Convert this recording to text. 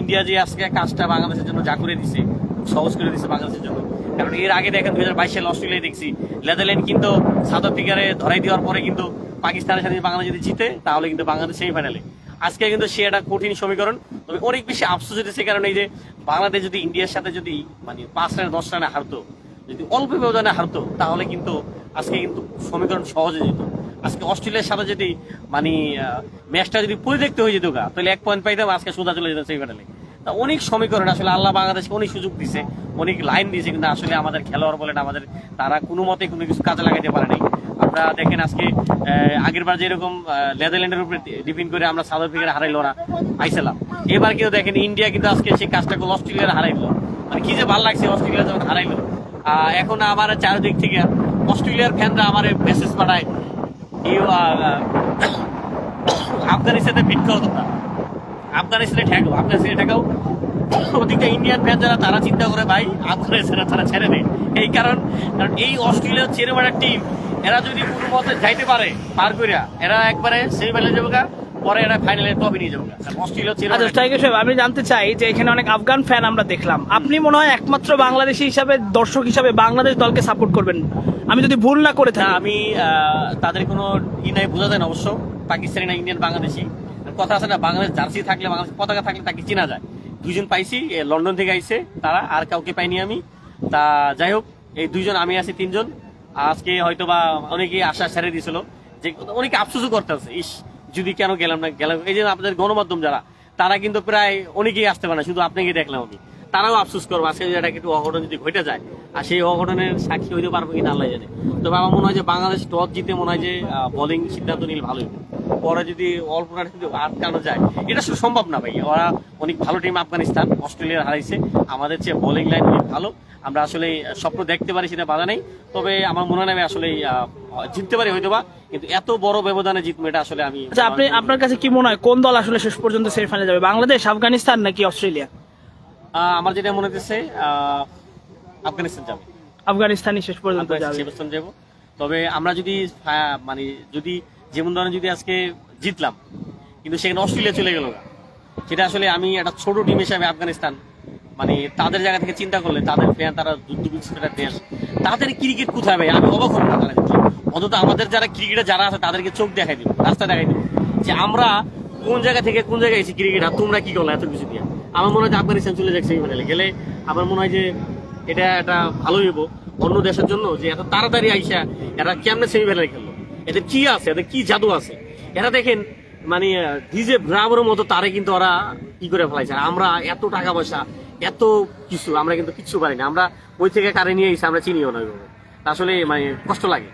India যে আজকে কাজটা বাংলাদেশের জন্য যা করে দিছে, সহজ করে দিছে বাংলাদেশের জন্য। কারণ এর আগে দেখেন দুই হাজার বাইশ সালে অস্ট্রেলিয়ায় দেখছি, নেদারল্যান্ড কিন্তু সাউথ আফ্রিকারে ধরাই দেওয়ার পরে কিন্তু পাকিস্তানের সাথে বাংলাদেশ যদি জিতে, তাহলে কিন্তু বাংলাদেশ সেমিফাইনালে আজকে কিন্তু সে একটা কঠিন সমীকরণ, তবে অনেক বেশি আফসোস হচ্ছে সে কারণে এই যে বাংলাদেশ যদি ইন্ডিয়ার সাথে যদি মানে পাঁচ রানে, দশ রানে হারতো, যদি অল্প ব্যবধানে হারতো, তাহলে কিন্তু আজকে কিন্তু সমীকরণ সহজে যেত। আজকে অস্ট্রেলিয়ার সাথে যদি মানে ম্যাচটা যদি দেখতে হয়ে যেত গা, তাহলে এক পয়েন্ট পাইতাম আজকে সোজা চলে যেতাম সেমিফাইনালে তা অনেক সমীকরণ আসলে আল্লাহ বাংলাদেশকে অনেক সুযোগ দিছে, অনেক লাইন দিয়েছে কিন্তু আসলে আমাদের খেলোয়াড় বলেন, আমাদের তারা কোনো মতে কোনো কিছু কাজে লাগাইতে পারে নাই। আমরা দেখেন আজকে আগের বার যেরকম নেদারল্যান্ডের উপরে ডিপেন্ড করে আমরা সাউথ আফ্রিকার হারাইলো না আইসালাম এবার কিন্তু দেখেন ইন্ডিয়া কিন্তু আজকে সেই কাজটা করল, অস্ট্রেলিয়ার হারাইলো। মানে কি যে ভালো লাগছে অস্ট্রেলিয়া যখন হারাইলো। এখন আমার চারিদিক থেকে অস্ট্রেলিয়ার ফ্যানরা আমার মেসেজ পাঠায় আফগানিস্তানে ফিট করো তোমরা আফগানিস্তানে ঠেকাও আফগানিস্তানে ঠেকাও। ওদিকে ইন্ডিয়ান ফ্যান যারা, তারা চিন্তা করে, ভাই আফগানিস্তানে তারা ছেড়ে দেয় এই কারণ কারণ এই অস্ট্রেলিয়া ছেড়ে টিম এরা যদি কোনো মতে যাইতে পারে, পার করিয়া এরা একবারে সেমিফাইনালে যাবে পরে এরা ফাইনালে টপে নিয়ে যাবে। অস্ট্রেলিয়া ছেড়ে আচ্ছা টাইগার সাহেব আমি জানতে চাই যে এখানে অনেক আফগান ফ্যান আমরা দেখলাম। আপনি মনে হয় একমাত্র বাংলাদেশি হিসাবে দর্শক হিসাবে বাংলাদেশ দলকে সাপোর্ট করবেন। আমি যদি ভুল না করে থাকি। আমি তাদের কোনো ই নাই বোঝা যায় না অবশ্য। পাকিস্তানি না ইন্ডিয়ান বাংলাদেশি। কথা আছে না বাংলাদেশ জার্সি থাকলে বাংলাদেশ পতাকা থাকলে তাকে চেনা যায়। দুইজন পাইছি লন্ডন থেকে আইছে তারা আর কাউকে পাইনি আমি। তা যাই হোক এই দুইজন আমি আছি তিনজন। আজকে হয়তো বা অনেকেই আশা ছেড়ে দিয়েছিল যে অনেকে আফসোসও করতে আছে ইস যদি কেন গেলাম না, গেলাম। এই যে আপনাদের গণমাধ্যম যারা, তারা কিন্তু প্রায় অনেকেই আসতে পারে না, শুধু আপনাকে দেখলাম আমি। তারাও আফসোস করব, আজকে যদি একটা একটু অঘটন যদি ঘটে যায়, আর সেই অঘটনের সাক্ষী হইতে পারব কিনা আল্লাহ জানে। তবে আমার মনে হয় যে বাংলাদেশ টস জিতে মনে হয় যে বোলিং সিদ্ধান্ত নিলে ভালোই পরে যদি অল্প রান যদি আটকানো যায়, এটা আসলে সম্ভব না ভাই ওরা অনেক ভালো টিম আফগানিস্তান, অস্ট্রেলিয়ার হারাইছে। আমাদের চেয়ে বোলিং লাইন অনেক ভালো। আমরা আসলে স্বপ্ন দেখতে পারি সেটা বাধা নেই। তবে আমার মনে হয় আসলে জিততে পারি হয়তো বা কিন্তু এত বড় ব্যবধানে জিতবো এটা আসলে আমি আচ্ছা আপনি আপনার কাছে কি মনে হয় কোন দল আসলে শেষ পর্যন্ত সেমিফাইনালে যাবে? বাংলাদেশ আফগানিস্তান নাকি অস্ট্রেলিয়া? আমার যেটা মনে হচ্ছে আফগানিস্তান যাবে। আফগানিস্তানই শেষ পর্যন্ত যাবে। যাব। তবে আমরা যদি মানে যদি যেমন ধরেন যদি আজকে জিতলাম কিন্তু সেখানে অস্ট্রেলিয়া চলে গেল না সেটা আসলে আমি একটা ছোট টিম হিসাবে আফগানিস্তান মানে তাদের জায়গা থেকে চিন্তা করলে তাদের ফ্যান তারা যুদ্ধ একটা দেশ তাদের ক্রিকেট কোথায় আমি অবাক হব না তারা। অন্তত আমাদের যারা ক্রিকেটে যারা আছে, তাদেরকে চোখ দেখাই দিব রাস্তা দেখাই দিব, যে আমরা কোন জায়গা থেকে কোন জায়গায় এসেছি ক্রিকেট আর তোমরা কি করল এত কিছু দিয়ে আমার মনে হয় যে আফগানিস্তান চলে যাচ্ছে সেমিফাইনালে গেলে আমার মনে হয় যে এটা একটা ভালোই হব অন্য দেশের জন্য, যে এত তাড়াতাড়ি আইসা এরা কেমনে সেমিফাইনালে খেললো? এদের কি আছে? এদের কি জাদু আছে? এরা দেখেন মানে ডিজে ব্রাভোর মতো তারে কিন্তু ওরা কি করে ফেলাইছে। আমরা এত টাকা পয়সা, এত কিছু, আমরা কিন্তু কিচ্ছু পারি না। আমরা ওই থেকে কারে নিয়ে এসে আমরা চিনিও না আসলে মানে কষ্ট লাগে।